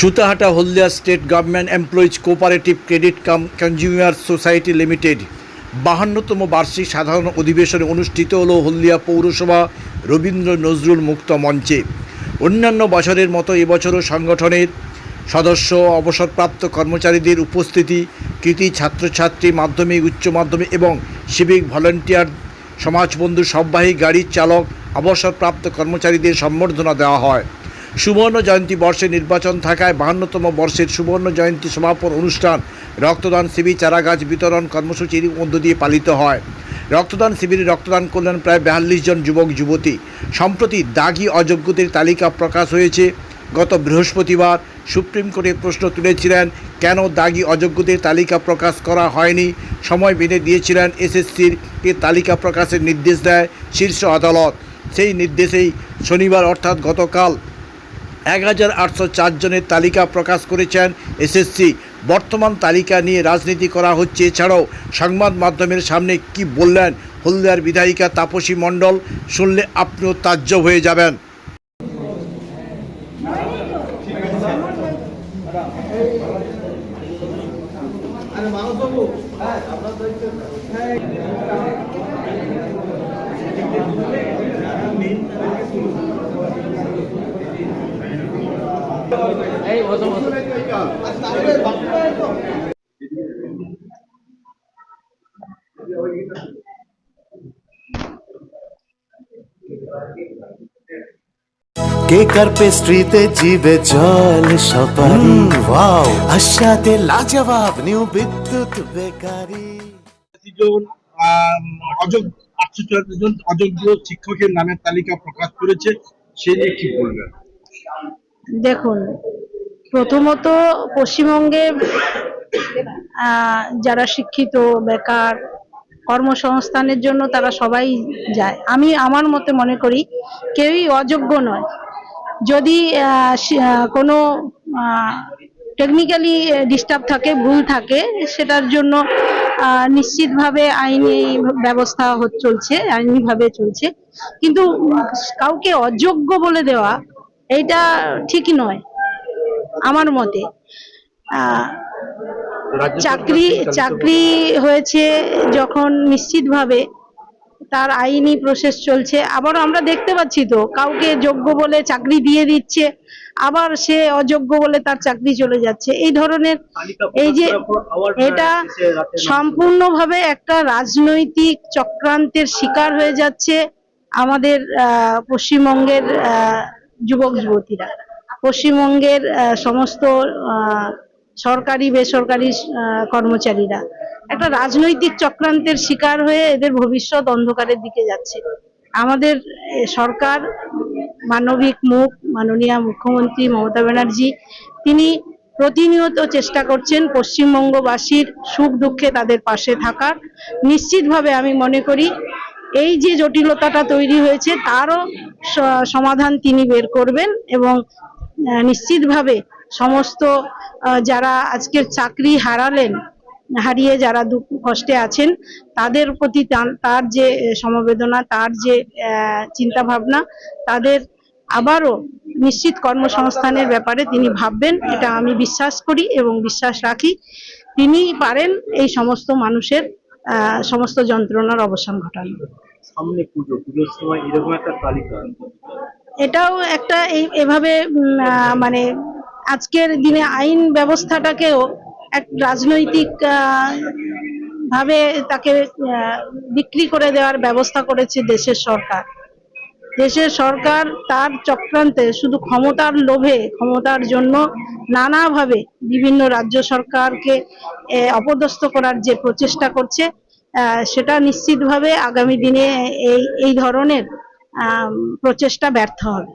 Sutahata Haldia state government employees cooperative credit cum consumer society limited বাহান্নতম বার্ষিক সাধারণ অধিবেশনে অনুষ্ঠিত হল হলদিয়া পৌরসভা রবীন্দ্র নজরুল মুক্ত মঞ্চে। অন্যান্য বছরের মতো এবছরও সংগঠনের সদস্য অবসরপ্রাপ্ত কর্মচারীদের উপস্থিতি, কৃতি ছাত্রছাত্রী, মাধ্যমিক, উচ্চ মাধ্যমিক এবং সিভিক ভলেন্টিয়ার, সমাজবন্ধু, সববাহী গাড়ির চালক, অবসরপ্রাপ্ত কর্মচারীদের সম্বর্ধনা দেওয়া হয়। সুবর্ণ জয়ন্তী বর্ষে নির্বাচন থাকায় বাহান্নতম বর্ষের সুবর্ণ জয়ন্তী সমাপন অনুষ্ঠান রক্তদান শিবির, চারাগাছ বিতরণ কর্মসূচির মধ্য দিয়ে পালিত হয়। রক্তদান শিবিরে রক্তদান করলেন প্রায় বিয়াল্লিশ জন যুবক, যুবতী। সম্প্রতি দাগি অযোগ্যদের তালিকা প্রকাশ হয়েছে। গত বৃহস্পতিবার সুপ্রিম কোর্টে প্রশ্ন তুলেছিলেন, কেন দাগি অযোগ্যদের তালিকা প্রকাশ করা হয়নি? সময় বেঁধে দিয়েছিলেন এসএসসির কে তালিকা প্রকাশের নির্দেশ দেয় শীর্ষ আদালত। সেই নির্দেশেই শনিবার অর্থাৎ গতকাল এক হাজার আটশো জনের তালিকা প্রকাশ করেছেন এসএসসি। বর্তমান তালিকা নিয়ে রাজনীতি করা হচ্ছে। এছাড়াও সংবাদ মাধ্যমের সামনে কি বললেন হলদিয়ার বিধায়িকা তাপসী মণ্ডল, শুনলে আপনিও তাজ্জব হয়ে যাবেন। কেকার পেস্ট্রিতে জিবে জল সপারি ওয়াও আশাতে লাজবাব নিউ বিদ্যুৎ বেকারি। অযোগ্য আটশো চুয়াত্তর জন অযোগ্য শিক্ষকের নামের তালিকা প্রকাশ করেছে সে নিয়ে কি বলবেন? দেখুন, প্রথমত পশ্চিমবঙ্গে যারা শিক্ষিত, বেকার কর্মসংস্থানের জন্য তারা সবাই যায়। আমি আমার মতে মনে করি, কেউই অযোগ্য নয়। যদি কোনো টেকনিক্যালি ডিস্টার্ব থাকে, ভুল থাকে, সেটার জন্য নিশ্চিতভাবে আইনি ব্যবস্থা চলছে, আইনিভাবে চলছে। কিন্তু কাউকে অযোগ্য বলে দেওয়া এইটা ঠিক নয় আমার মতে। চাকরি চাকরি হয়েছে যখন নিশ্চিতভাবে তার আইনি প্রসেস চলছে আবার আমরা দেখতে পাচ্ছি তো কাউকে যোগ্য বলে চাকরি দিয়ে দিচ্ছে আবার সে অযোগ্য বলে তার চাকরি চলে যাচ্ছে। এই ধরনের এই যে এটা সম্পূর্ণভাবে একটা রাজনৈতিক চক্রান্তের শিকার হয়ে যাচ্ছে আমাদের আহ, পশ্চিমবঙ্গের আহ, যুবক যুবতীরা। পশ্চিমবঙ্গের সমস্ত সরকারি, বেসরকারি কর্মচারীরা একটা রাজনৈতিক চক্রান্তের শিকার হয়ে এদের ভবিষ্যৎ অন্ধকারের দিকে যাচ্ছে। আমাদের সরকার, মানবিক মুখ, মাননীয় মুখ্যমন্ত্রী মমতা ব্যানার্জি, তিনি প্রতিনিয়ত চেষ্টা করছেন পশ্চিমবঙ্গবাসীর সুখ দুঃখে তাদের পাশে থাকার। নিশ্চিতভাবে আমি মনে করি এই যে জটিলতাটা তৈরি হয়েছে, তারও সমাধান তিনি বের করবেন এবং নিশ্চিতভাবে সমস্ত যারা আজকের চাকরি হারালেন, হারিয়ে যারা দুঃখ কষ্টে আছেন, তাদের প্রতি তার- যে সমবেদনা, তার যে চিন্তা ভাবনা তাদের আবারও নিশ্চিত কর্মসংস্থানের ব্যাপারে তিনি ভাববেন, এটা আমি বিশ্বাস করি এবং বিশ্বাস রাখি। তিনি পারেন এই সমস্ত মানুষের সমস্ত যন্ত্রণার অবসান ঘটানো সামনে পুজো পুজোর সময় এরকম একটা তালিকা? এটাও একটা এই এভাবে মানে আজকের দিনে আইন ব্যবস্থাটাকেও এক রাজনৈতিক আহ, ভাবে তাকে বিক্রি করে দেওয়ার ব্যবস্থা করেছে দেশের সরকার। দেশের সরকার তার চক্রান্তে শুধু ক্ষমতার লোভে ক্ষমতার জন্য নানাভাবে বিভিন্ন রাজ্য সরকারকে অপদস্থ করার যে প্রচেষ্টা করছে আহ, সেটা নিশ্চিতভাবে আগামী দিনে এই এই ধরনের প্রচেষ্টা ব্যর্থ হবে।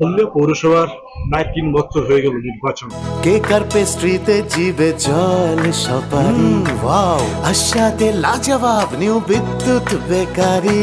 হলদিয়া পৌরসভার প্রায় তিন বছর হয়ে গেল নির্বাচন। কেকার পেস্ট্রিতে জিবে জল সপারি ওয়াও। আশাতে লাজবাব নিউ বিদ্যুৎ বেকারি।